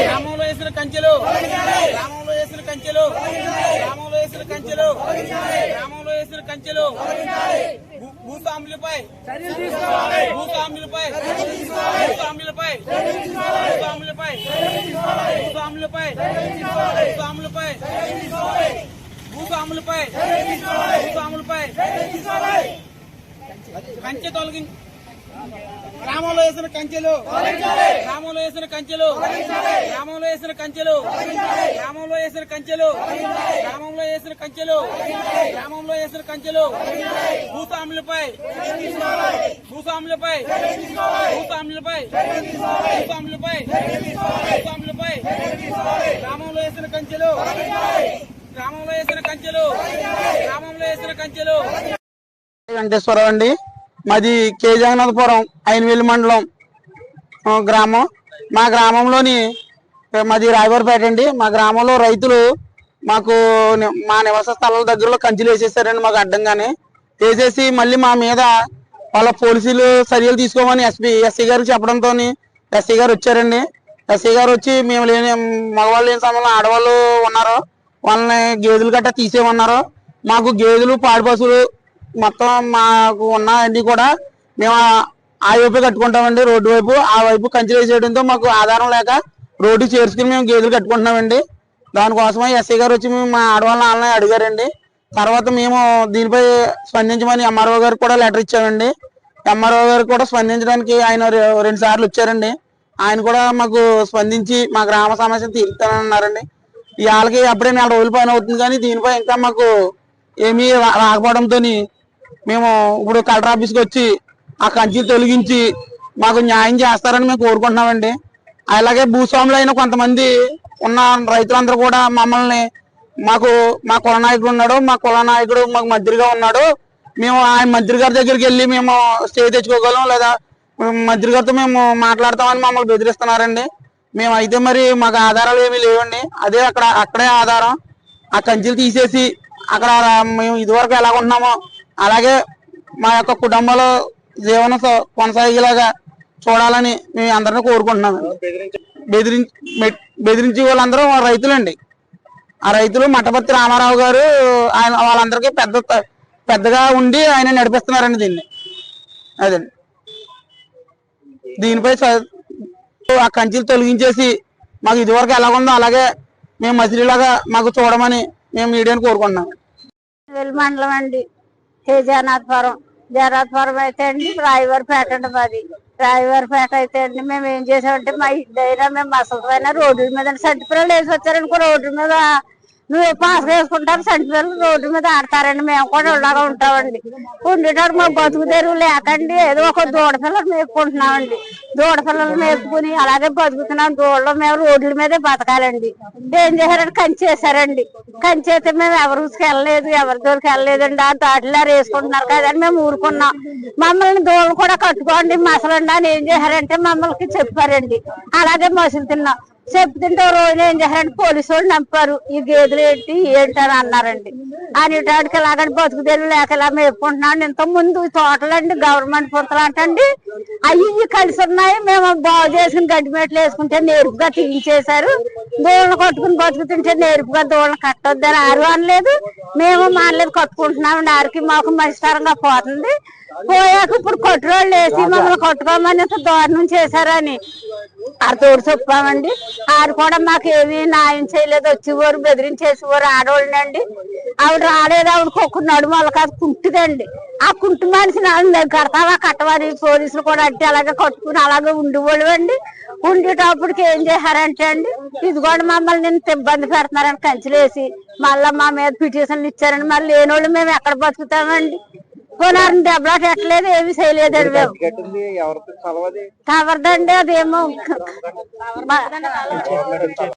గ్రామంలో వేసిన కంచెలు. గ్రామంలో వేసిన కంచెలు. గ్రామంలో వేసిన కంచెలు. గ్రామంలో వేసిన కంచెలు. భూస్వాములపై. భూస్వాములపై. భూస్వాములపై. భూస్వాములపై. భూస్వాములపై. భూస్వాములపై. భూస్వాములపై. భూస్వాములపై. కంచె తొలగి గ్రామంలో వేసిన కంచెలు. గ్రామంలో వేసిన కంచెలు. గ్రామంలో వేసిన కంచెలు. గ్రామంలో వేసిన కంచెలు. గ్రామంలో వేసిన కంచెలు. గ్రామంలో వేసిన కంచెలు. భూస్వాములపై. భూస్వాములపై. భూస్వాములపై. భూస్వాములపై. భూస్వాములపై. గ్రామంలో వేసిన కంచెలు. గ్రామంలో వేసిన కంచెలు. గ్రామంలో వేసిన కంచెలు. వెంకటేశ్వరరావు అండి. మాది కే జగన్నాథపురం ఐనవేలి మండలం గ్రామం. మా గ్రామంలోని మాది రాయవరపేట అండి. మా గ్రామంలో రైతులు మాకు మా నివాస స్థలాల దగ్గరలో కంచెలు వేసేసారండి మాకు అడ్డంగానే. వేసేసి మళ్ళీ మా మీద వాళ్ళ పోలీసులు చర్యలు తీసుకోమని ఎస్పీ ఎస్సీ గారు చెప్పడంతో ఎస్సీ గారు వచ్చారండి. ఎస్సీ గారు వచ్చి మేము లేని మగవాళ్ళు లేని సమయంలో ఆడవాళ్ళు ఉన్నారు వాళ్ళని గేదెలు గట్టా తీసేయమన్నారు. మాకు గేదెలు పాడి పశువులు మొత్తం మాకు ఉన్న అన్ని కూడా మేము ఆ- వైపు కట్టుకుంటామండి రోడ్డు వైపు. ఆ వైపు కంచెలు వేసేయడంతో మాకు ఆధారం లేక రోడ్డు చేర్చుకుని మేము గేదెలు కట్టుకుంటున్నామండి. దానికోసమే ఎస్ఐ గారు వచ్చి మేము మా ఆడవాళ్ళ వాళ్ళని అడిగారండి. తర్వాత మేము దీనిపై స్పందించమని ఎంఆర్ఓ గారికి కూడా లెటర్ ఇచ్చామండి. ఎంఆర్ఓ గారు కూడా స్పందించడానికి ఆయన రెండు సార్లు వచ్చారండి. ఆయన కూడా మాకు స్పందించి మా గ్రామ సమస్య తీరుతానన్నారండి. వాళ్ళకి అప్పుడే నెల రోజుల పైన అవుతుంది కానీ దీనిపై ఇంకా మాకు ఏమీ రాకపోవడంతో మేము ఇప్పుడు కలెక్టర్ ఆఫీస్కి వచ్చి ఆ కంచి తొలగించి మాకు న్యాయం చేస్తారని మేము కోరుకుంటున్నామండి. అలాగే భూస్వాములు అయిన కొంతమంది ఉన్న రైతులందరూ కూడా మమ్మల్ని మాకు మా కుల నాయకుడు ఉన్నాడు మా కుల నాయకుడు మాకు మంత్రిగా ఉన్నాడు. మేము ఆయన మంత్రి గారి దగ్గరికి వెళ్ళి మేము స్టే తెచ్చుకోగలం లేదా మంత్రి గారితో మేము మాట్లాడతామని మమ్మల్ని బెదిరిస్తున్నారండి. మేము అయితే మరి మాకు ఆధారాలు ఏమీ లేవండి. అదే అక్కడ అక్కడే ఆధారం. ఆ కంచెలు తీసేసి అక్కడ మేము ఇదివరకు ఎలా ఉన్నామో అలాగే మా యొక్క కుటుంబాలు జీవనం కొనసాగేలాగా చూడాలని మేము అందరినీ కోరుకుంటున్నాం బెదిరించి బెదిరించే వాళ్ళందరూ రైతులండి. ఆ రైతులు మఠపతి రామారావు గారు ఆయన వాళ్ళందరికీ పెద్ద పెద్దగా ఉండి ఆయన నడిపిస్తున్నారండి దీన్ని. అదండి. దీనిపై ఆ కంచెలు తొలగించేసి మాకు ఇదివరకు ఎలా ఉందో అలాగే మేము మసిలీలాగా మాకు చూడమని మేము మీడియాని కోరుకుంటున్నాం. మండలం అండి. తేజానాథపురం జగన్నాథపురం అయితే అండి రాయవారిపేట అండి మాది. రాయవారిపేట అయితే అండి మేము ఏం చేసామంటే మా ఇంటి మేము మసలు పైన రోడ్డు మీద సంటి పిల్లలు వేసి వచ్చారనుకో రోడ్డు మీద నువ్వు పాస్ వేసుకుంటారు సంటి పిల్లలు రోడ్డు మీద ఆడతారండి. మేము కూడా ఇలాగా ఉంటామండి. ఉండేటప్పుడు మా బతుకు తెరువు లేకండి. ఏదో ఒక దూడ పిల్లలు మేపుకుంటున్నామండి. దూడ పిల్లలు మేపుకుని అలాగే బతుకుతున్నాం. దూడలో మేము రోడ్ల మీదే బతకాలండి. ఏం చేశారంటే కంచేసారండి కంచేస్తే మేము ఎవరి వెళ్ళలేదు ఎవరి దూరికి వెళ్ళలేదండి. ఆ దాటిలో వేసుకుంటున్నారు కదని మేము ఊరుకున్నాం. మమ్మల్ని దూడలు కూడా కట్టుకోండి మసలండి అని ఏం చేశారంటే మమ్మల్ని చెప్పారండి. అలాగే మసులు తిన్నాం. చెప్తుంటే రోజు ఏం చేశారంటే పోలీసు వాళ్ళు నంపారు ఈ గేదెలు ఏంటి ఏంటి అని అన్నారండి. అనేటాడికి ఇలాగని బతుకు తెరువు లేక ఇలా మేపుకుంటున్నాం ఇంత ముందు తోటలండి గవర్నమెంట్ పుంతలు అంటండి అవి ఇవి కలిసి ఉన్నాయి. మేము బాగు చేసుకుని గడ్డి మేట్లు వేసుకుంటే నేర్పుగా తీయించేశారు. దూడలు కట్టుకుని బతుకుతుంటే నేర్పుగా దూడలు కట్టొద్దని ఆరు అనలేదు. మేము మానలేదు కట్టుకుంటున్నామండి ఆరికి మాకు మంచితరంగా పోతుంది. పోయాక ఇప్పుడు కొట్టురోళ్ళు వేసి మమ్మల్ని కొట్టుకోమని ఇంత దారుణం చేశారని. ఆడతోడు చెప్పామండి. ఆడు కూడా మాకు ఏమీ న్యాయం చేయలేదు. వచ్చేవారు బెదిరించేసేవారు ఆడవాళ్ళండి ఆవిడ రాలేదు ఆవిడ కుక్క నడుమల కాదు కుంటుదండి. ఆ కుంటు మనిషిని ఆవిడ కడతావా కట్టవని పోలీసులు కూడా అంటే అలాగే కట్టుకుని అలాగే ఉండేవాళ్ళు అండి ఉండేటప్పటికి ఏం చేశారంటే అండి ఇదిగోండి మమ్మల్ని ఇంత ఇబ్బంది పెడుతున్నారని కంచెలేసి మళ్ళా మా మీద పిటిషన్లు ఇచ్చారని మళ్ళీ లేనోళ్ళు మేము ఎక్కడ బతుకుతామండి? పోలారం దెబ్బలాటలేదు ఏమి చేయలేదు కవర్దండి అదేమో.